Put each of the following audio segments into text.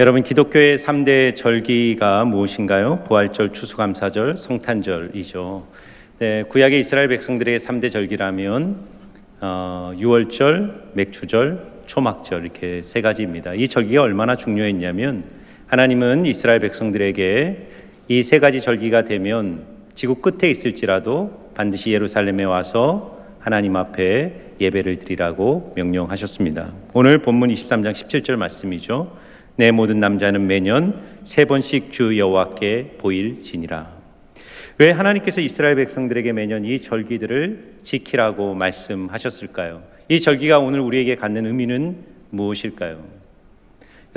여러분 기독교의 3대 절기가 무엇인가요? 부활절, 추수감사절, 성탄절이죠. 네, 구약의 이스라엘 백성들의 3대 절기라면 어, 6월절, 맥주절, 초막절 이렇게 세 가지입니다. 이 절기가 얼마나 중요했냐면 하나님은 이스라엘 백성들에게 이 세 가지 절기가 되면 지구 끝에 있을지라도 반드시 예루살렘에 와서 하나님 앞에 예배를 드리라고 명령하셨습니다. 오늘 본문 23장 17절 말씀이죠. 내 모든 남자는 매년 세 번씩 주 여호와께 보일지니라. 왜 하나님께서 이스라엘 백성들에게 매년 이 절기들을 지키라고 말씀하셨을까요? 이 절기가 오늘 우리에게 갖는 의미는 무엇일까요?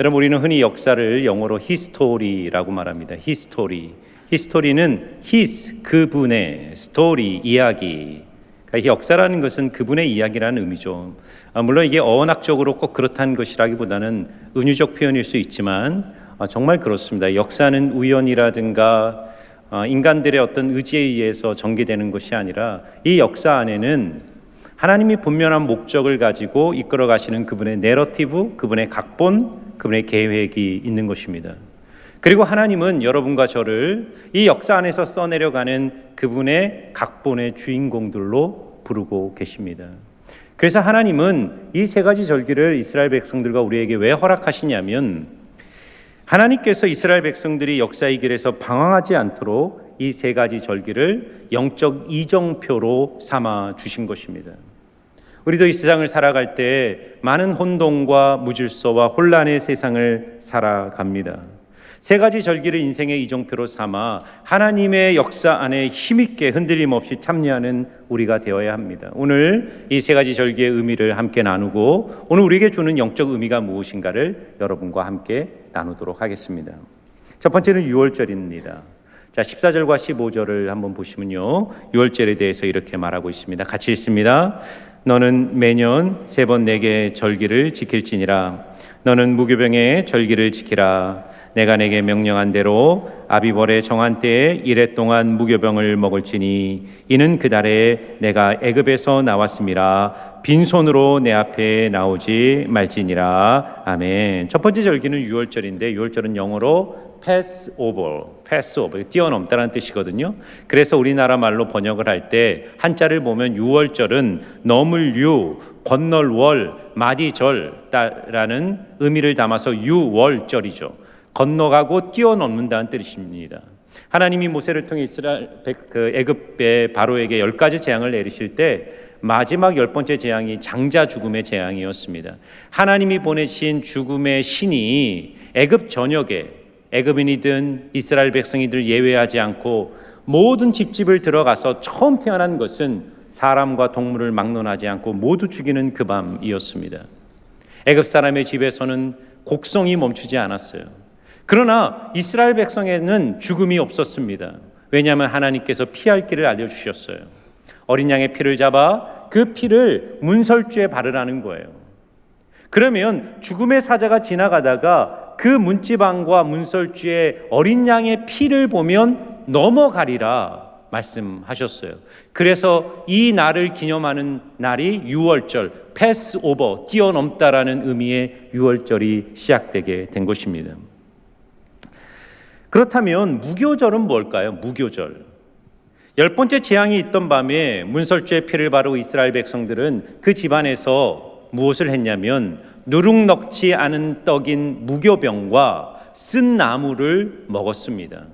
여러분 우리는 흔히 역사를 영어로 히스토리라고 말합니다. 히스토리. 히스토리는 his 그분의 스토리 이야기. 그러니까 역사라는 것은 그분의 이야기라는 의미죠. 아, 물론 이게 어원학적으로 꼭 그렇다는 것이라기보다는 은유적 표현일 수 있지만 아, 정말 그렇습니다. 역사는 우연이라든가 아, 인간들의 어떤 의지에 의해서 전개되는 것이 아니라 이 역사 안에는 하나님이 분명한 목적을 가지고 이끌어 가시는 그분의 내러티브, 그분의 각본, 그분의 계획이 있는 것입니다. 그리고 하나님은 여러분과 저를 이 역사 안에서 써내려가는 그분의 각본의 주인공들로 부르고 계십니다. 그래서 하나님은 이 세 가지 절기를 이스라엘 백성들과 우리에게 왜 허락하시냐면 하나님께서 이스라엘 백성들이 역사의 길에서 방황하지 않도록 이 세 가지 절기를 영적 이정표로 삼아 주신 것입니다. 우리도 이 세상을 살아갈 때 많은 혼동과 무질서와 혼란의 세상을 살아갑니다. 세 가지 절기를 인생의 이정표로 삼아 하나님의 역사 안에 힘있게 흔들림 없이 참여하는 우리가 되어야 합니다. 오늘 이 세 가지 절기의 의미를 함께 나누고 오늘 우리에게 주는 영적 의미가 무엇인가를 여러분과 함께 나누도록 하겠습니다. 첫 번째는 6월절입니다. 자, 14절과 15절을 한번 보시면요. 6월절에 대해서 이렇게 말하고 있습니다. 같이 읽습니다. 너는 매년 세 번 내게 절기를 지킬지니라. 너는 무교병의 절기를 지키라. 내가 내게 명령한 대로 아비벌의 정한 때에 이래 동안 무교병을 먹을지니 이는 그 달에 내가 애굽에서 나왔음이라 빈손으로 내 앞에 나오지 말지니라 아멘. 첫 번째 절기는 6월절인데 6월절은 영어로 Passover, Passover 뛰어넘다라는 뜻이거든요. 그래서 우리나라 말로 번역을 할 때 한자를 보면 6월절은 넘을 유, 건널 월, 마디 절라는 의미를 담아서 6월절이죠. 건너가고 뛰어넘는다는 뜻입니다. 하나님이 모세를 통해 이스라엘 그 애굽의 바로에게 열 가지 재앙을 내리실 때 마지막 열 번째 재앙이 장자 죽음의 재앙이었습니다. 하나님이 보내신 죽음의 신이 애굽 전역에 애굽인이든 이스라엘 백성이들 예외하지 않고 모든 집집을 들어가서 처음 태어난 것은 사람과 동물을 막론하지 않고 모두 죽이는 그 밤이었습니다. 애굽 사람의 집에서는 곡성이 멈추지 않았어요. 그러나 이스라엘 백성에는 죽음이 없었습니다. 왜냐하면 하나님께서 피할 길을 알려주셨어요. 어린 양의 피를 잡아 그 피를 문설주에 바르라는 거예요. 그러면 죽음의 사자가 지나가다가 그 문지방과 문설주에 어린 양의 피를 보면 넘어가리라 말씀하셨어요. 그래서 이 날을 기념하는 날이 6월절, 패스 오버, 뛰어넘다라는 의미의 6월절이 시작되게 된 것입니다. 그렇다면 무교절은 뭘까요? 무교절. 열 번째 재앙이 있던 밤에 문설주의 피를 바르고 이스라엘 백성들은 그 집안에서 무엇을 했냐면 누룩 넣지 않은 떡인 무교병과 쓴 나무를 먹었습니다.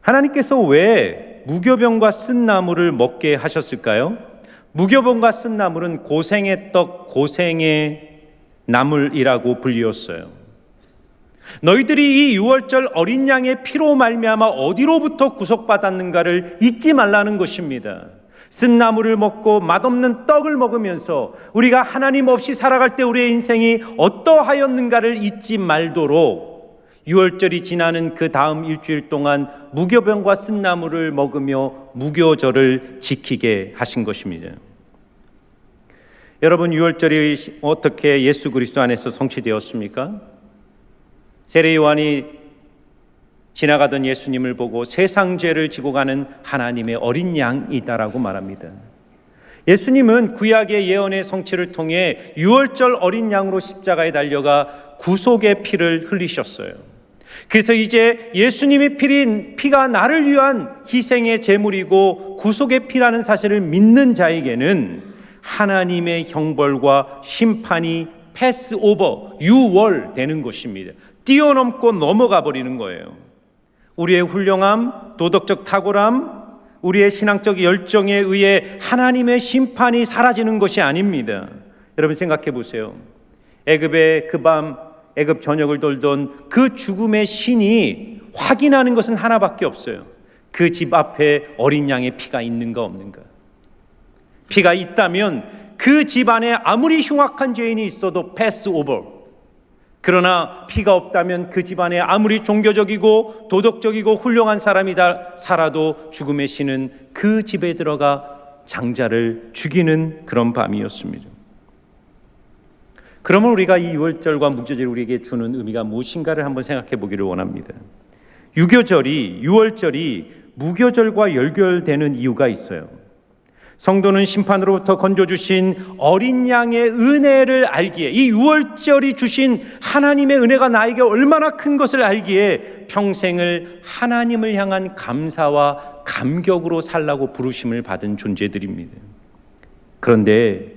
하나님께서 왜 무교병과 쓴 나무를 먹게 하셨을까요? 무교병과 쓴 나물은 고생의 떡, 고생의 나물이라고 불리웠어요. 너희들이 이 유월절 어린 양의 피로 말미암아 어디로부터 구속받았는가를 잊지 말라는 것입니다. 쓴 나무를 먹고 맛없는 떡을 먹으면서 우리가 하나님 없이 살아갈 때 우리의 인생이 어떠하였는가를 잊지 말도록 6월절이 지나는 그 다음 일주일 동안 무교병과 쓴 나무를 먹으며 무교절을 지키게 하신 것입니다. 여러분 6월절이 어떻게 예수 그리스도 안에서 성취되었습니까? 세례 요한이 지나가던 예수님을 보고 세상 죄를 지고 가는 하나님의 어린 양이다라고 말합니다. 예수님은 구약의 예언의 성취를 통해 유월절 어린 양으로 십자가에 달려가 구속의 피를 흘리셨어요. 그래서 이제 예수님의 피린 피가 나를 위한 희생의 제물이고 구속의 피라는 사실을 믿는 자에게는 하나님의 형벌과 심판이 패스 오버 유월 되는 것입니다. 뛰어넘고 넘어가 버리는 거예요. 우리의 훌륭함, 도덕적 탁월함, 우리의 신앙적 열정에 의해 하나님의 심판이 사라지는 것이 아닙니다. 여러분 생각해 보세요. 애굽의 그 밤 애굽 전역을 돌던 그 죽음의 신이 확인하는 것은 하나밖에 없어요. 그 집 앞에 어린 양의 피가 있는가 없는가. 피가 있다면 그 집 안에 아무리 흉악한 죄인이 있어도 패스 오버. 그러나 피가 없다면 그 집안에 아무리 종교적이고 도덕적이고 훌륭한 사람이 다 살아도 죽음의 신은 그 집에 들어가 장자를 죽이는 그런 밤이었습니다. 그러면 우리가 이 유월절과 무교절이 우리에게 주는 의미가 무엇인가를 한번 생각해 보기를 원합니다. 유교절이 유월절이 무교절과 연결되는 이유가 있어요. 성도는 심판으로부터 건져주신 어린 양의 은혜를 알기에 이 유월절이 주신 하나님의 은혜가 나에게 얼마나 큰 것을 알기에 평생을 하나님을 향한 감사와 감격으로 살라고 부르심을 받은 존재들입니다. 그런데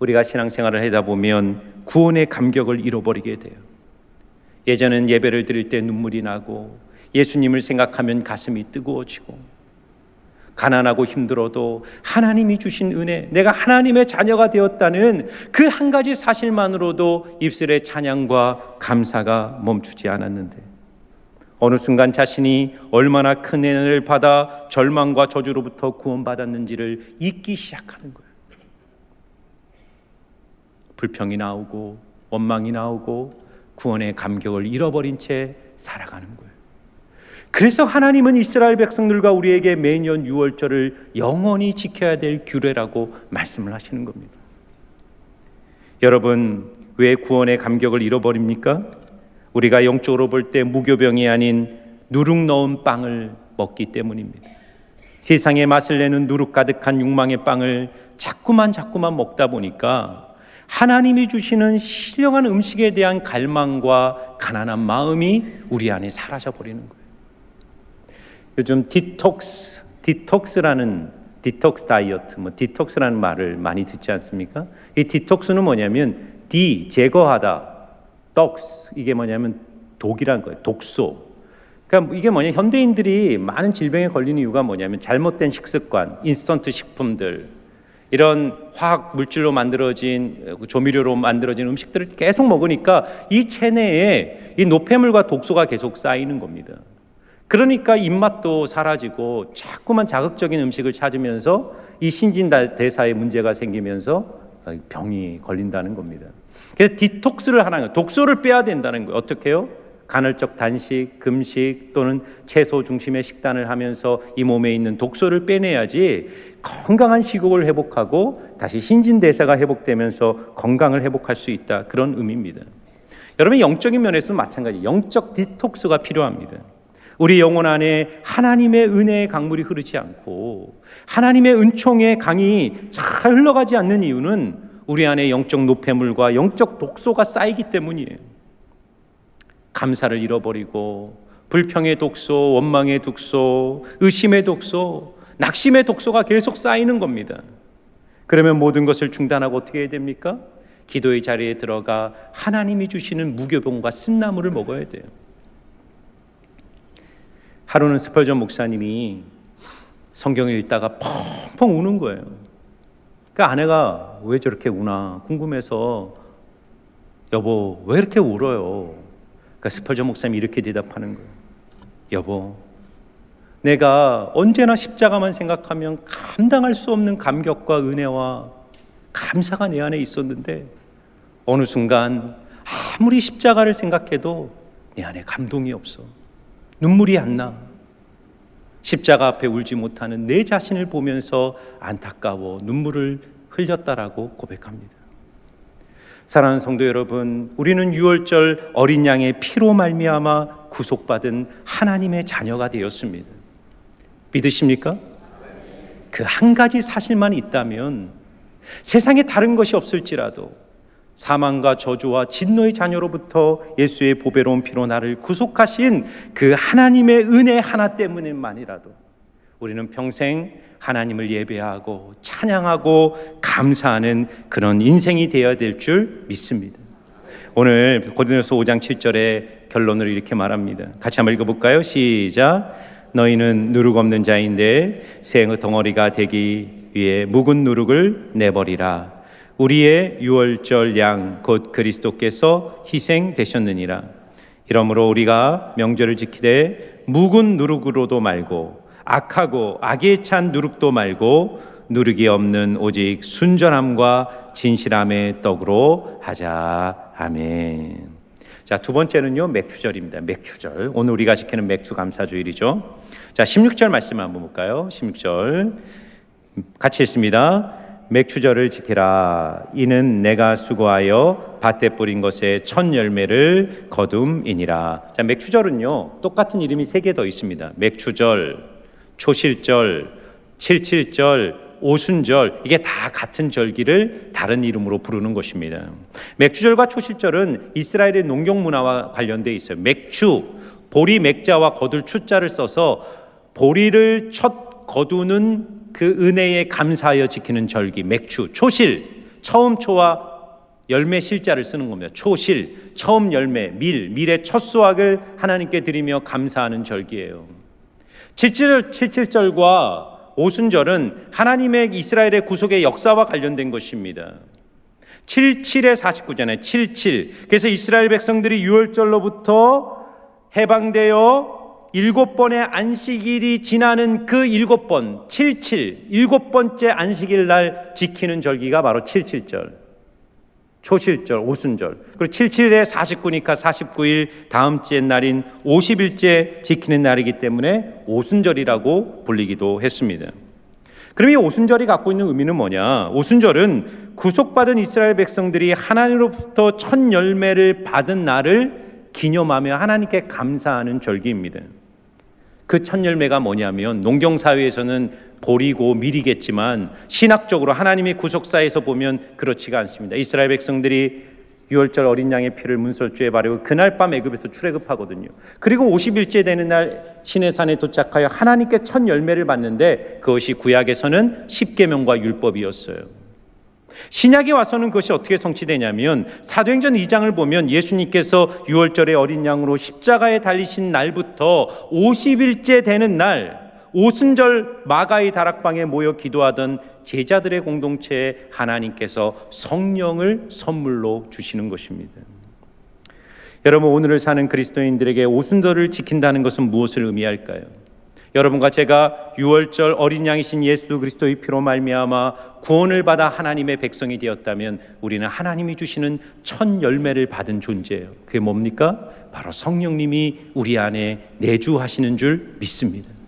우리가 신앙생활을 하다 보면 구원의 감격을 잃어버리게 돼요. 예전엔 예배를 드릴 때 눈물이 나고 예수님을 생각하면 가슴이 뜨거워지고 가난하고 힘들어도 하나님이 주신 은혜, 내가 하나님의 자녀가 되었다는 그 한 가지 사실만으로도 입술의 찬양과 감사가 멈추지 않았는데 어느 순간 자신이 얼마나 큰 은혜를 받아 절망과 저주로부터 구원받았는지를 잊기 시작하는 거예요. 불평이 나오고 원망이 나오고 구원의 감격을 잃어버린 채 살아가는 거예요. 그래서 하나님은 이스라엘 백성들과 우리에게 매년 6월절을 영원히 지켜야 될 규례라고 말씀을 하시는 겁니다. 여러분, 왜 구원의 감격을 잃어버립니까? 우리가 영적으로 볼 때 무교병이 아닌 누룩 넣은 빵을 먹기 때문입니다. 세상에 맛을 내는 누룩 가득한 욕망의 빵을 자꾸만 자꾸만 먹다 보니까 하나님이 주시는 신령한 음식에 대한 갈망과 가난한 마음이 우리 안에 사라져 버리는 거예요. 요즘 디톡스, 디톡스라는 디톡스 다이어트, 뭐 디톡스라는 말을 많이 듣지 않습니까? 이 디톡스는 뭐냐면 디 제거하다, 톡스 이게 뭐냐면 독이란 거예요. 독소. 그러니까 이게 뭐냐 현대인들이 많은 질병에 걸리는 이유가 뭐냐면 잘못된 식습관, 인스턴트 식품들, 이런 화학 물질로 만들어진 조미료로 만들어진 음식들을 계속 먹으니까 이 체내에 이 노폐물과 독소가 계속 쌓이는 겁니다. 그러니까 입맛도 사라지고 자꾸만 자극적인 음식을 찾으면서 이 신진대사에 문제가 생기면서 병이 걸린다는 겁니다. 그래서 디톡스를 하는 거예요. 독소를 빼야 된다는 거예요. 어떻게 해요? 간헐적 단식, 금식 또는 채소 중심의 식단을 하면서 이 몸에 있는 독소를 빼내야지 건강한 식욕을 회복하고 다시 신진대사가 회복되면서 건강을 회복할 수 있다. 그런 의미입니다. 여러분 영적인 면에서는 마찬가지. 영적 디톡스가 필요합니다. 우리 영혼 안에 하나님의 은혜의 강물이 흐르지 않고 하나님의 은총의 강이 잘 흘러가지 않는 이유는 우리 안에 영적 노폐물과 영적 독소가 쌓이기 때문이에요. 감사를 잃어버리고 불평의 독소, 원망의 독소, 의심의 독소, 낙심의 독소가 계속 쌓이는 겁니다. 그러면 모든 것을 중단하고 어떻게 해야 됩니까? 기도의 자리에 들어가 하나님이 주시는 무교병과 쓴나물을 먹어야 돼요. 하루는 스펄전 목사님이 성경을 읽다가 펑펑 우는 거예요. 그 아내가 왜 저렇게 우나 궁금해서 여보 왜 이렇게 울어요? 그러니까 스펄전 목사님이 이렇게 대답하는 거예요. 여보, 내가 언제나 십자가만 생각하면 감당할 수 없는 감격과 은혜와 감사가 내 안에 있었는데 어느 순간 아무리 십자가를 생각해도 내 안에 감동이 없어. 눈물이 안 나. 십자가 앞에 울지 못하는 내 자신을 보면서 안타까워 눈물을 흘렸다라고 고백합니다. 사랑하는 성도 여러분, 우리는 6월절 어린 양의 피로 말미암아 구속받은 하나님의 자녀가 되었습니다. 믿으십니까? 그 한 가지 사실만 있다면 세상에 다른 것이 없을지라도 사망과 저주와 진노의 자녀로부터 예수의 보배로운 피로 나를 구속하신 그 하나님의 은혜 하나 때문에만이라도 우리는 평생 하나님을 예배하고 찬양하고 감사하는 그런 인생이 되어야 될 줄 믿습니다. 오늘 고린도서 5장 7절에 결론을 이렇게 말합니다. 같이 한번 읽어볼까요? 시작. 너희는 누룩 없는 자인데 생의 덩어리가 되기 위해 묵은 누룩을 내버리라. 우리의 유월절 양 곧 그리스도께서 희생되셨느니라. 이러므로 우리가 명절을 지키되 묵은 누룩으로도 말고 악하고 악에 찬 누룩도 말고 누룩이 없는 오직 순전함과 진실함의 떡으로 하자. 아멘. 자, 두 번째는요, 맥주절입니다. 맥주절. 오늘 우리가 지키는 맥주 감사주일이죠. 자, 16절 말씀 한번 볼까요? 16절. 같이 읽습니다. 맥주절을 지키라. 이는 내가 수고하여 밭에 뿌린 것에 첫 열매를 거둠이니라. 자, 맥주절은요, 똑같은 이름이 세 개 더 있습니다. 맥주절, 초실절, 칠칠절, 오순절 이게 다 같은 절기를 다른 이름으로 부르는 것입니다. 맥주절과 초실절은 이스라엘의 농경 문화와 관련돼 있어요. 맥주 보리 맥자와 거둘 추자를 써서 보리를 첫 거두는 그 은혜에 감사하여 지키는 절기 맥주 초실 처음 초와 열매 실자를 쓰는 겁니다. 초실 처음 열매 밀 밀의 첫 수확을 하나님께 드리며 감사하는 절기예요. 77, 77절과 오순절은 하나님의 이스라엘의 구속의 역사와 관련된 것입니다. 77의 49잖아요. 77. 그래서 이스라엘 백성들이 6월절로부터 해방되어 일곱 번의 안식일이 지나는 그 일곱 번, 77, 일곱 번째 안식일 날 지키는 절기가 바로 77절. 초실절, 오순절. 그리고 77에 49니까 49일 다음 주의 날인 50일째 지키는 날이기 때문에 오순절이라고 불리기도 했습니다. 그럼 이 오순절이 갖고 있는 의미는 뭐냐? 오순절은 구속받은 이스라엘 백성들이 하나님으로부터 첫 열매를 받은 날을 기념하며 하나님께 감사하는 절기입니다. 그 첫 열매가 뭐냐면 농경 사회에서는 보리고 밀이겠지만 신학적으로 하나님의 구속사에서 보면 그렇지가 않습니다. 이스라엘 백성들이 유월절 어린 양의 피를 문설주에 바르고 그날 밤 애굽에서 출애굽하거든요. 그리고 50일째 되는 날 시내산에 도착하여 하나님께 첫 열매를 받는데 그것이 구약에서는 십계명과 율법이었어요. 신약에 와서는 그것이 어떻게 성취되냐면 사도행전 2장을 보면 예수님께서 6월절에 어린 양으로 십자가에 달리신 날부터 50일째 되는 날 오순절 마가의 다락방에 모여 기도하던 제자들의 공동체에 하나님께서 성령을 선물로 주시는 것입니다. 여러분 오늘을 사는 그리스도인들에게 오순절을 지킨다는 것은 무엇을 의미할까요? 여러분과 제가 6월절 어린 양이신 예수 그리스도의 피로 말미암아 구원을 받아 하나님의 백성이 되었다면 우리는 하나님이 주시는 첫 열매를 받은 존재예요. 그게 뭡니까? 바로 성령님이 우리 안에 내주하시는 줄 믿습니다.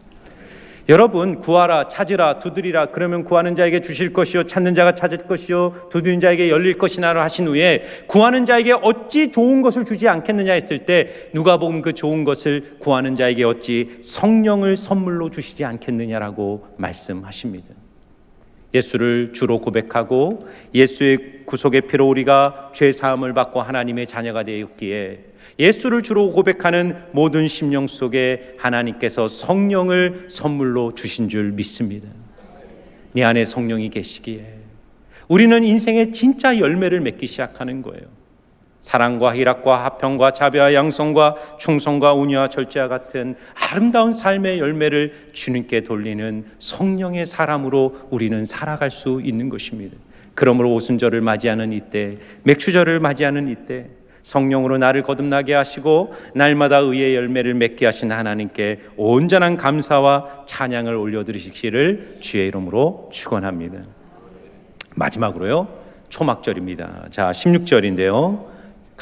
여러분 구하라 찾으라 두드리라 그러면 구하는 자에게 주실 것이요 찾는 자가 찾을 것이요 두드리는 자에게 열릴 것이나라 하신 후에 구하는 자에게 어찌 좋은 것을 주지 않겠느냐 했을 때 누가 보면 그 좋은 것을 구하는 자에게 어찌 성령을 선물로 주시지 않겠느냐라고 말씀하십니다. 예수를 주로 고백하고 예수의 구속의 피로 우리가 죄 사함을 받고 하나님의 자녀가 되었기에 예수를 주로 고백하는 모든 심령 속에 하나님께서 성령을 선물로 주신 줄 믿습니다. 네 안에 성령이 계시기에 우리는 인생의 진짜 열매를 맺기 시작하는 거예요. 사랑과 희락과 화평과 자비와 양성과 충성과 운유와 절제와 같은 아름다운 삶의 열매를 주님께 돌리는 성령의 사람으로 우리는 살아갈 수 있는 것입니다. 그러므로 오순절을 맞이하는 이때, 맥주절을 맞이하는 이때 성령으로 나를 거듭나게 하시고 날마다 의의 열매를 맺게 하신 하나님께 온전한 감사와 찬양을 올려드리시기를 주의 이름으로 축원합니다. 마지막으로요. 초막절입니다. 자, 16절인데요.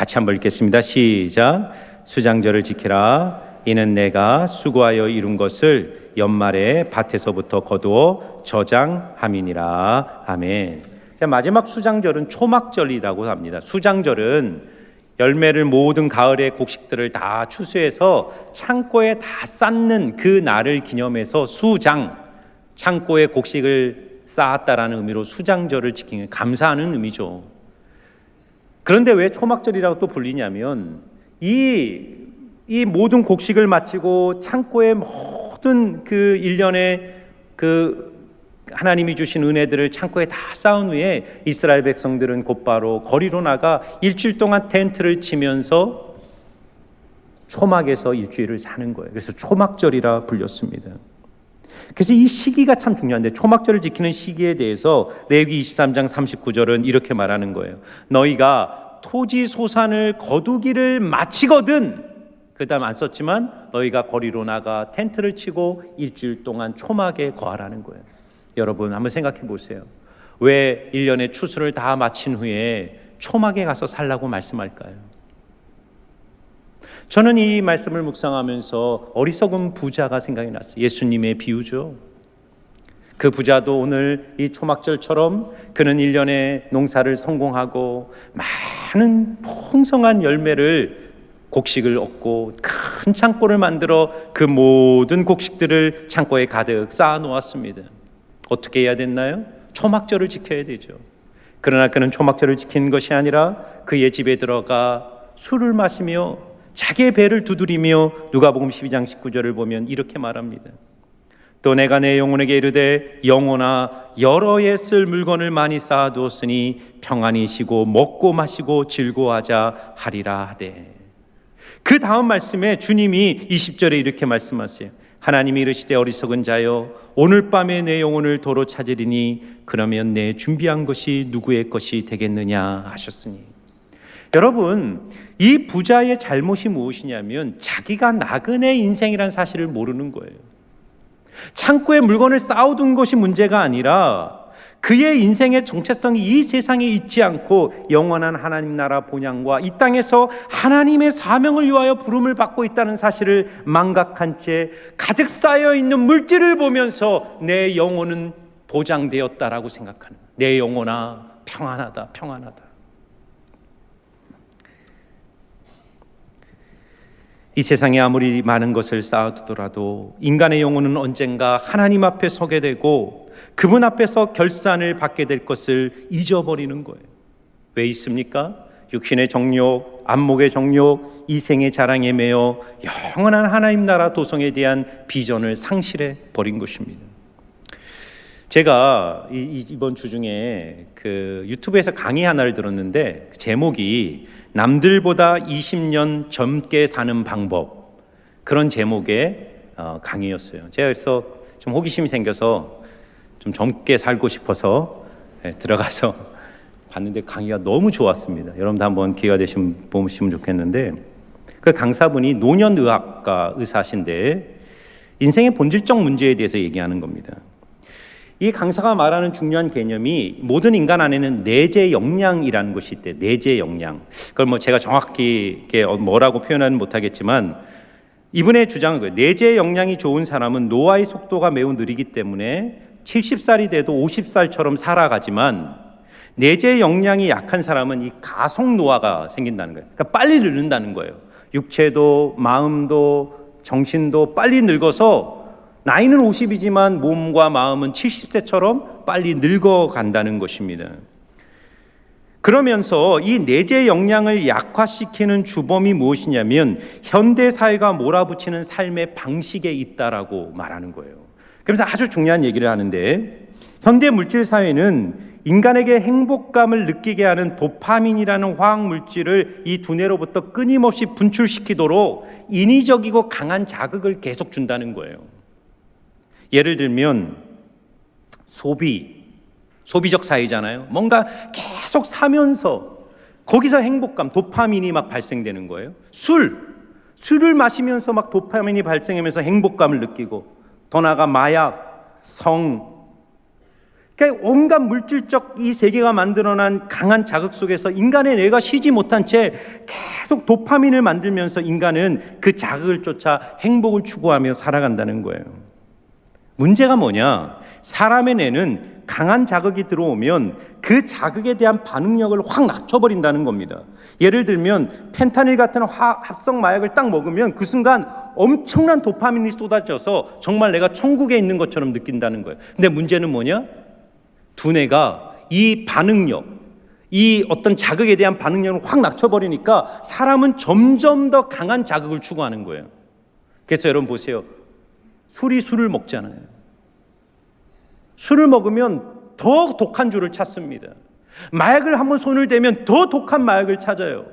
같이 한번 읽겠습니다. 시작. 수장절을 지키라. 이는 내가 수고하여 이룬 것을 연말에 밭에서부터 거두어 저장함이니라. 아멘. 자, 마지막 수장절은 초막절이라고 합니다. 수장절은 열매를 모든 가을의 곡식들을 다 추수해서 창고에 다 쌓는 그 날을 기념해서 수장, 창고에 곡식을 쌓았다라는 의미로 수장절을 지키는 게 감사하는 의미죠. 그런데 왜 초막절이라고 또 불리냐면 이, 이 모든 곡식을 마치고 창고의 모든 그 일련의 그 하나님이 주신 은혜들을 창고에 다 쌓은 후에 이스라엘 백성들은 곧바로 거리로 나가 일주일 동안 텐트를 치면서 초막에서 일주일을 사는 거예요. 그래서 초막절이라 불렸습니다. 그래서 이 시기가 참 중요한데 초막절을 지키는 시기에 대해서 레위 23장 39절은 이렇게 말하는 거예요. 너희가 토지 소산을 거두기를 마치거든 그다음 안 썼지만 너희가 거리로 나가 텐트를 치고 일주일 동안 초막에 거하라는 거예요. 여러분 한번 생각해 보세요. 왜 1년의 추수를 다 마친 후에 초막에 가서 살라고 말씀할까요? 저는 이 말씀을 묵상하면서 어리석은 부자가 생각이 났어요. 예수님의 비유죠. 그 부자도 오늘 이 초막절처럼 그는 1년의 농사를 성공하고 많은 풍성한 열매를 곡식을 얻고 큰 창고를 만들어 그 모든 곡식들을 창고에 가득 쌓아 놓았습니다. 어떻게 해야 됐나요? 초막절을 지켜야 되죠. 그러나 그는 초막절을 지키는 것이 아니라 그의 집에 들어가 술을 마시며 자기의 배를 두드리며 누가복음 12장 19절을 보면 이렇게 말합니다. 또 내가 내 영혼에게 이르되 영혼아 여러 해 쓸 물건을 많이 쌓아두었으니 평안히 쉬고 먹고 마시고 즐거워하자 하리라 하되 그 다음 말씀에 주님이 20절에 이렇게 말씀하세요. 하나님이 이르시되 어리석은 자여 오늘 밤에 내 영혼을 도로 찾으리니 그러면 내 준비한 것이 누구의 것이 되겠느냐 하셨으니 여러분 이 부자의 잘못이 무엇이냐면 자기가 나그네 인생이란 사실을 모르는 거예요. 창고에 물건을 쌓아둔 것이 문제가 아니라 그의 인생의 정체성이 이 세상에 있지 않고 영원한 하나님 나라 본향과 이 땅에서 하나님의 사명을 위하여 부름을 받고 있다는 사실을 망각한 채 가득 쌓여 있는 물질을 보면서 내 영혼은 보장되었다라고 생각하는 내 영혼아 평안하다 평안하다 이 세상에 아무리 많은 것을 쌓아두더라도 인간의 영혼은 언젠가 하나님 앞에 서게 되고 그분 앞에서 결산을 받게 될 것을 잊어버리는 거예요. 왜 있습니까? 육신의 정욕, 안목의 정욕, 이생의 자랑에 매여 영원한 하나님 나라 도성에 대한 비전을 상실해 버린 것입니다. 제가 이 번 주 중에 그 유튜브에서 강의 하나를 들었는데 제목이 남들보다 20년 젊게 사는 방법 그런 제목의 어, 강의였어요. 제가 그래서 좀 호기심이 생겨서 좀 젊게 살고 싶어서 네, 들어가서 봤는데 강의가 너무 좋았습니다. 여러분도 한번 기회가 되시면 보시면 좋겠는데 그 강사분이 노년의학과 의사신데 인생의 본질적 문제에 대해서 얘기하는 겁니다. 이 강사가 말하는 중요한 개념이 모든 인간 안에는 내재 역량이라는 것이 있대. 내재 역량. 그걸 뭐 제가 정확히 뭐라고 표현하는 못하겠지만 이분의 주장은 거예요. 내재 역량이 좋은 사람은 노화의 속도가 매우 느리기 때문에 70살이 돼도 50살처럼 살아가지만 내재 역량이 약한 사람은 이 가속 노화가 생긴다는 거예요. 그러니까 빨리 늙는다는 거예요. 육체도 마음도 정신도 빨리 늙어서 나이는 50이지만 몸과 마음은 70세처럼 빨리 늙어간다는 것입니다. 그러면서 이 내재 역량을 약화시키는 주범이 무엇이냐면 현대 사회가 몰아붙이는 삶의 방식에 있다라고 말하는 거예요. 그래서 아주 중요한 얘기를 하는데 현대 물질 사회는 인간에게 행복감을 느끼게 하는 도파민이라는 화학 물질을 이 두뇌로부터 끊임없이 분출시키도록 인위적이고 강한 자극을 계속 준다는 거예요. 예를 들면 소비, 소비적 사회잖아요. 뭔가 계속 사면서 거기서 행복감, 도파민이 막 발생되는 거예요. 술, 술을 마시면서 막 도파민이 발생하면서 행복감을 느끼고 더 나아가 마약, 성, 그러니까 온갖 물질적 이 세계가 만들어난 강한 자극 속에서 인간의 뇌가 쉬지 못한 채 계속 도파민을 만들면서 인간은 그 자극을 쫓아 행복을 추구하며 살아간다는 거예요. 문제가 뭐냐? 사람의 뇌는 강한 자극이 들어오면 그 자극에 대한 반응력을 확 낮춰버린다는 겁니다. 예를 들면 펜타닐 같은 합성 마약을 딱 먹으면 그 순간 엄청난 도파민이 쏟아져서 정말 내가 천국에 있는 것처럼 느낀다는 거예요. 근데 문제는 뭐냐? 두뇌가 이 반응력, 이 어떤 자극에 대한 반응력을 확 낮춰버리니까 사람은 점점 더 강한 자극을 추구하는 거예요. 그래서 여러분 보세요. 술이 술을 먹잖아요. 술을 먹으면 더 독한 줄을 찾습니다. 마약을 한번 손을 대면 더 독한 마약을 찾아요.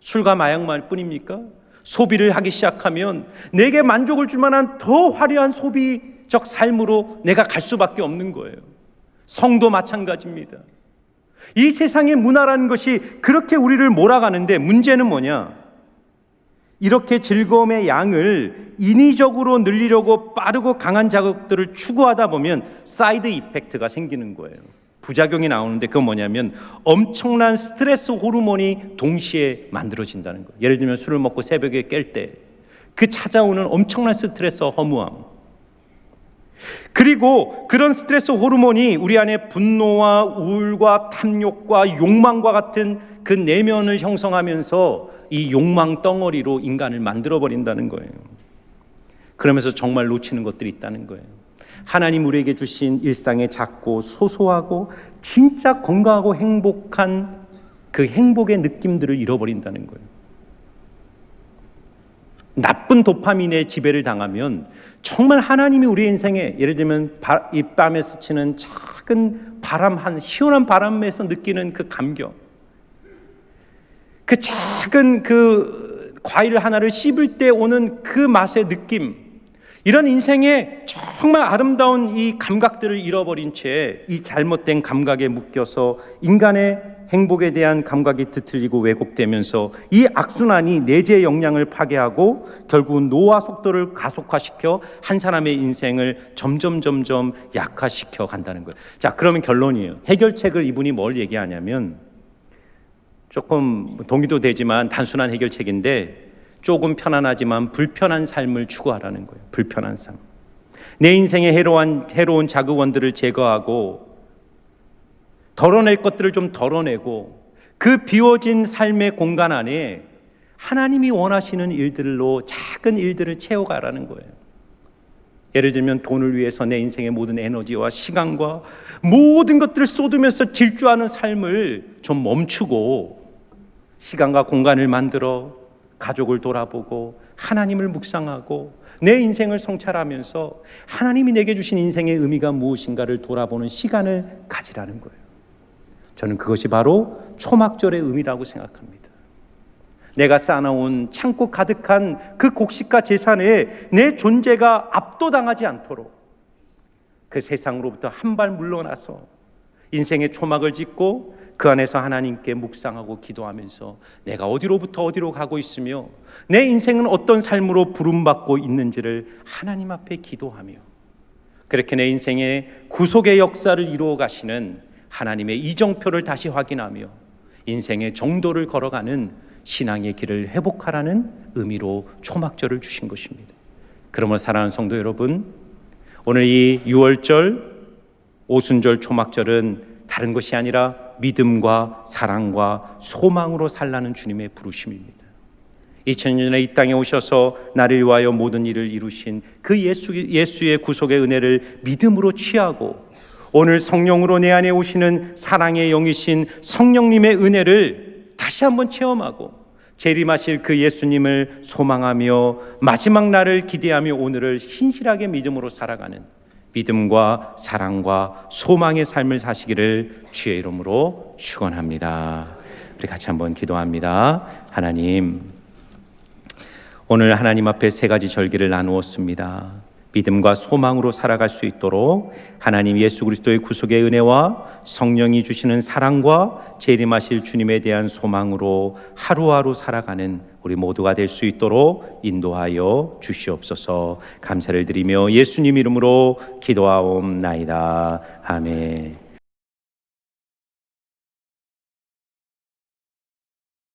술과 마약만 뿐입니까? 소비를 하기 시작하면 내게 만족을 줄 만한 더 화려한 소비적 삶으로 내가 갈 수밖에 없는 거예요. 성도 마찬가지입니다. 이 세상의 문화라는 것이 그렇게 우리를 몰아가는데 문제는 뭐냐? 이렇게 즐거움의 양을 인위적으로 늘리려고 빠르고 강한 자극들을 추구하다 보면 사이드 이펙트가 생기는 거예요. 부작용이 나오는데 그건 뭐냐면 엄청난 스트레스 호르몬이 동시에 만들어진다는 거예요. 예를 들면 술을 먹고 새벽에 깰 때 그 찾아오는 엄청난 스트레스 허무함. 그리고 그런 스트레스 호르몬이 우리 안에 분노와 우울과 탐욕과 욕망과 같은 그 내면을 형성하면서 이 욕망 덩어리로 인간을 만들어 버린다는 거예요. 그러면서 정말 놓치는 것들이 있다는 거예요. 하나님 우리에게 주신 일상의 작고 소소하고 진짜 건강하고 행복한 그 행복의 느낌들을 잃어버린다는 거예요. 나쁜 도파민의 지배를 당하면 정말 하나님이 우리 인생에 예를 들면 바, 이 밤에 스치는 작은 바람 한 시원한 바람에서 느끼는 그 감격 그 작은 그 과일 하나를 씹을 때 오는 그 맛의 느낌 이런 인생에 정말 아름다운 이 감각들을 잃어버린 채 이 잘못된 감각에 묶여서 인간의 행복에 대한 감각이 뒤틀리고 왜곡되면서 이 악순환이 내재 역량을 파괴하고 결국은 노화 속도를 가속화시켜 한 사람의 인생을 점점 점점 약화시켜 간다는 거예요. 자, 그러면 결론이에요. 해결책을 이분이 뭘 얘기하냐면 조금 동의도 되지만 단순한 해결책인데 조금 편안하지만 불편한 삶을 추구하라는 거예요. 불편한 삶. 내 인생의 해로운, 해로운 자극원들을 제거하고 덜어낼 것들을 좀 덜어내고 그 비워진 삶의 공간 안에 하나님이 원하시는 일들로 작은 일들을 채워가라는 거예요. 예를 들면 돈을 위해서 내 인생의 모든 에너지와 시간과 모든 것들을 쏟으면서 질주하는 삶을 좀 멈추고 시간과 공간을 만들어 가족을 돌아보고 하나님을 묵상하고 내 인생을 성찰하면서 하나님이 내게 주신 인생의 의미가 무엇인가를 돌아보는 시간을 가지라는 거예요. 저는 그것이 바로 초막절의 의미라고 생각합니다. 내가 쌓아놓은 창고 가득한 그 곡식과 재산에 내 존재가 압도당하지 않도록 그 세상으로부터 한 발 물러나서 인생의 초막을 짓고 그 안에서 하나님께 묵상하고 기도하면서 내가 어디로부터 어디로 가고 있으며 내 인생은 어떤 삶으로 부름받고 있는지를 하나님 앞에 기도하며 그렇게 내 인생의 구속의 역사를 이루어 가시는 하나님의 이정표를 다시 확인하며 인생의 정도를 걸어가는 신앙의 길을 회복하라는 의미로 초막절을 주신 것입니다. 그러므로 사랑하는 성도 여러분, 오늘 이 6월절 오순절 초막절은 다른 것이 아니라 믿음과 사랑과 소망으로 살라는 주님의 부르심입니다. 2000년 전에 이 땅에 오셔서 나를 위하여 모든 일을 이루신 그 예수, 예수의 구속의 은혜를 믿음으로 취하고 오늘 성령으로 내 안에 오시는 사랑의 영이신 성령님의 은혜를 다시 한번 체험하고 재림하실 그 예수님을 소망하며 마지막 날을 기대하며 오늘을 신실하게 믿음으로 살아가는 믿음과 사랑과 소망의 삶을 사시기를 주의 이름으로 축원합니다. 우리 같이 한번 기도합니다. 하나님 오늘 하나님 앞에 세 가지 절기를 나누었습니다. 믿음과 소망으로 살아갈 수 있도록 하나님 예수 그리스도의 구속의 은혜와 성령이 주시는 사랑과 재림하실 주님에 대한 소망으로 하루하루 살아가는 우리 모두가 될 수 있도록 인도하여 주시옵소서 감사를 드리며 예수님 이름으로 기도하옵나이다. 아멘.